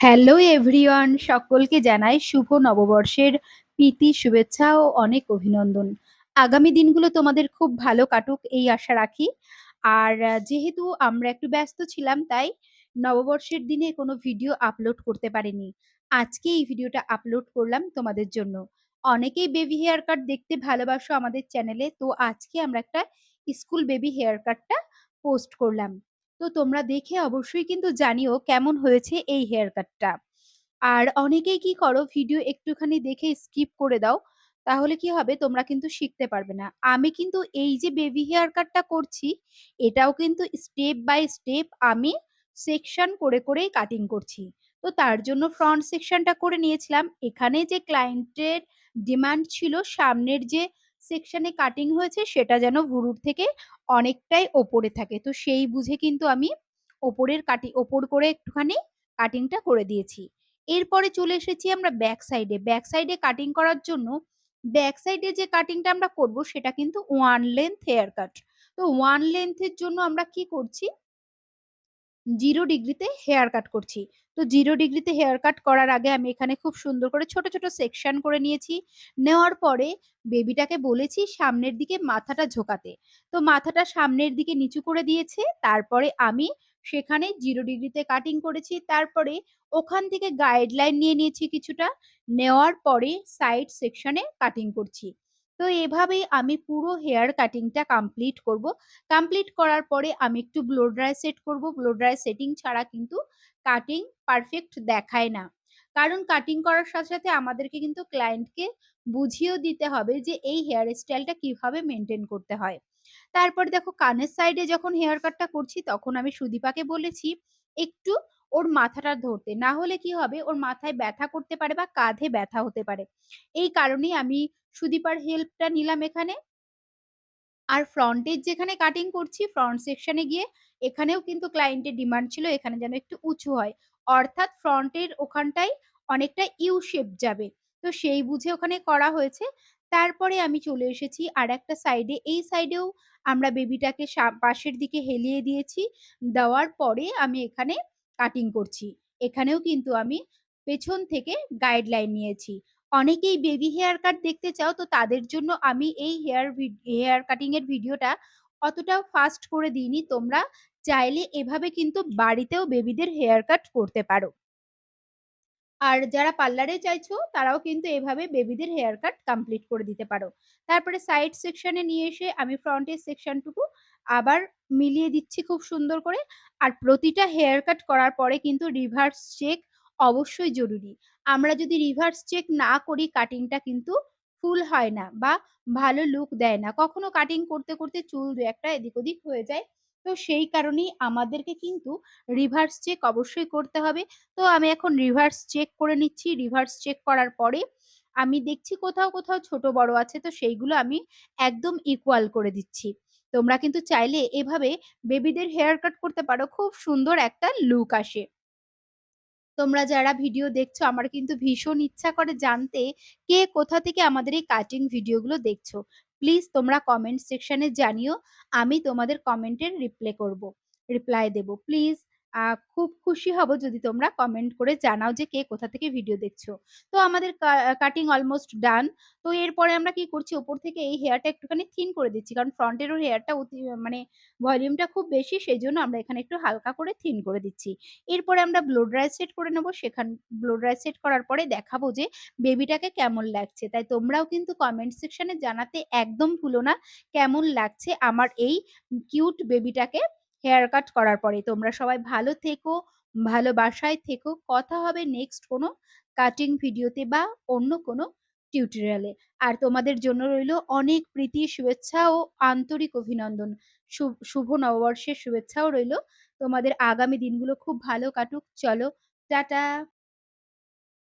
Hello everyone সকলকে জানাই শুভ নববর্ষের প্রীতি, শুভেচ্ছা ও অনেক অভিনন্দন। আগামী দিনগুলো তোমাদের খুব ভালো কাটুক, এই আশা রাখি। আর যেহেতু আমরা একটু ব্যস্ত ছিলাম, তাই নববর্ষের দিনে কোনো ভিডিও আপলোড করতে পারিনি। আজকে এই ভিডিওটা আপলোড করলাম তোমাদের জন্য। অনেকেই বেবি হেয়ার কাট দেখতে ভালোবাসো আমাদের চ্যানেলে তো আজকে আমরা একটা স্কুল বেবি হেয়ার কাটটা পোস্ট করলাম। তো তোমরা দেখে অবশ্যই কিন্তু জানিও কেমন হয়েছে এই হেয়ার কাটটা। আর অনেকেই কি করো, ভিডিও একটুখানি দেখে স্কিপ করে দাও। তাহলে কি হবে তোমরা কিন্তু শিখতে পারবে না। আমি কিন্তু এই যে বেবি হেয়ার কাটটা করছি, এটাও কিন্তু স্টেপ বাই স্টেপ আমি সেকশন করে করেই কাটিং করছি। তো তার জন্য ফ্রন্ট সেকশনটা করে নিয়েছিলাম। এখানে যে ক্লায়েন্টের ডিমান্ড ছিল, সামনের যে সেকশনে কাটিং হয়েছে, সেটা যেন ভুরুর থেকে অনেকটাই ওপরে থাকে। তো সেই বুঝে কিন্তু আমি ওপরের কাটি ওপর করে একটুখানি কাটিংটা করে দিয়েছি। এরপরে চলে এসেছি আমরা ব্যাক সাইডে। ব্যাক সাইডে কাটিং করার জন্য ব্যাক সাইডে যে কাটিংটা আমরা করব, সেটা কিন্তু ওয়ান লেন্থ হেয়ার কাট। তো ওয়ান লেন্থের জন্য আমরা কি করছি 0 ডিগ্রিতে হেয়ার কাট করছি। তো জিরো ডিগ্রিতে হেয়ার কাট করার আগে আমি এখানে খুব সুন্দর করে ছোট, ছোট সেকশন করে নিয়েছি। নেওয়ার পরে বেবিটাকে বলেছি সামনের দিকে মাথাটা ঝোঁকাতে। তো মাথাটা সামনের দিকে নিচু করে দিয়েছে। তারপরে আমি সেখানে জিরো ডিগ্রিতে কাটিং করেছি। তারপরে ওখান থেকে গাইডলাইন নিয়ে নিয়েছি কিছুটা। নেওয়ার পরে সাইড সেকশনে কাটিং করছি। তো এভাবেই আমি পুরো হেয়ার কাটিংটা কমপ্লিট করব। কমপ্লিট করার পরে আমি একটু ব্লো ড্রাই সেট করব। ব্লো ড্রাই সেটিং ছাড়া কিন্তু কাটিং পারফেক্ট দেখায় না। কারণ কাটিং করার সাথে, সাথে আমাদেরকে কিন্তু ক্লায়েন্টকে বুঝিয়েও দিতে হবে যে এই হেয়ার স্টাইলটা কীভাবে মেনটেন করতে হয়। তারপরে দেখো কানের সাইডে যখন হেয়ার কাটটা করছি তখন আমি সুদীপাকে বলেছি একটু ওর মাথাটা ধরতে। না হলে কি হবে ওর মাথায় ব্যথা করতে পারে বা কাঁধে ব্যথা হতে পারে। এই কারণেই আমি সুদীপার হেল্পটা নিলাম এখানে। আর ফ্রন্টের যেখানে কাটিং করছি ফ্রন্ট সেকশনে গিয়ে এখানেও কিন্তু ক্লায়েন্টের ডিমান্ড ছিল, এখানে যেন একটু উঁচু হয়। অর্থাৎ ফ্রন্টের ওখানটায় অনেকটা ইউ শেপ যাবে। তো সেই বুঝে ওখানে করা হয়েছে। তারপরে আমি চলে এসেছি আর একটা সাইডে। এই সাইডেও আমরা বেবিটাকে পাশের দিকে হেলিয়ে দিয়েছি। দেওয়ার পরে আমি এখানে কাটিং করছি। এখানেও কিন্তু আমি পেছন থেকে গাইডলাইন নিয়েছি। অনেকেই বেবি হেয়ার কাট দেখতে চাও, তো তাদের জন্য আমি এই হেয়ার হেয়ার কাটিং এর ভিডিওটা অতটাও ফাস্ট করে দিইনি। তোমরা চাইলে এভাবে কিন্তু বাড়িতেও বেবিদের হেয়ার কাট করতে পারো। আর যারা পার্লারে চাইছো, তারাও কিন্তু এভাবে বেবিদের হেয়ার কাট কমপ্লিট করে দিতে পারো। তারপরে সাইড সেকশনে নিয়ে এসে আমি ফ্রন্টের সেকশনটুকু আবার মিলিয়ে দিচ্ছি খুব সুন্দর করে। আর প্রতিটা হেয়ার কাট করার পরে কিন্তু রিভার্স চেক অবশ্যই জরুরি। আমরা যদি রিভার্স চেক না করি কাটিংটা কিন্তু ফুল হয় না বা ভালো লুক দেয় না। কখনো কাটিং করতে, করতে চুল দু একটা এদিক ওদিক হয়ে যায়। তো সেই কারণেই আমাদেরকে কিন্তু রিভার্স চেক অবশ্যই করতে হবে। তো আমি এখন রিভার্স চেক করে নিচ্ছি। রিভার্স চেক করার পরে আমি দেখছি কোথাও, কোথাও ছোট বড় আছে তো সেইগুলো আমি একদম ইকুয়াল করে দিচ্ছি। তোমরা কিন্তু চাইলে এভাবে বেবিদের হেয়ার কাট করতে পারো। খুব সুন্দর একটা লুক আসে। তোমরা যারা ভিডিও দেখছ, আমার কিন্তু ভীষণ ইচ্ছা করে জানতে কে কোথা থেকে আমাদের এই কাটিং ভিডিওগুলো দেখছ। প্লিজ তোমরা কমেন্ট সেকশনে জানিও। আমি তোমাদের কমেন্টের রিপ্লাই করব। Reply Dev. প্লিজ খুব খুশি হব যদি তোমরা কমেন্ট করে জানাও যে কে কোথা থেকে ভিডিও দেখছ। তো আমাদের কাটিং অলমোস্ট ডান। তো এরপরে আমরা কি করছি উপর থেকে এই হেয়ারটা একটুখানি থিন করে দিচ্ছি। কারণ ফ্রন্টেরও হেয়ারটা মানে ভলিউমটা খুব বেশি সেই জন্য আমরা এখানে একটু হালকা করে থিন করে দিচ্ছি। এরপরে আমরা ব্লো ড্রাই সেট করে নেব সেখান ব্লো ড্রাই সেট করার পরে দেখাবো যে বেবিটাকে কেমন লাগছে। তাই তোমরাও কিন্তু কমেন্ট সেকশনে জানাতে একদম ভুলো না কেমন লাগছে আমার এই কিউট বেবিটাকে হেয়ার কাট করার পরে। তোমরা সবাই ভালো থেকো, ভালোবাসায় থেকো। কথা হবে নেক্সট কোনো কাটিং ভিডিওতে বা অন্য কোনো টিউটোরিয়ালে। আর তোমাদের জন্য রইল অনেক প্রীতি, শুভেচ্ছা ও আন্তরিক অভিনন্দন। শুভ নববর্ষের শুভেচ্ছাও রইল তোমাদের আগামী দিনগুলো খুব ভালো কাটুক। চলো টাটা।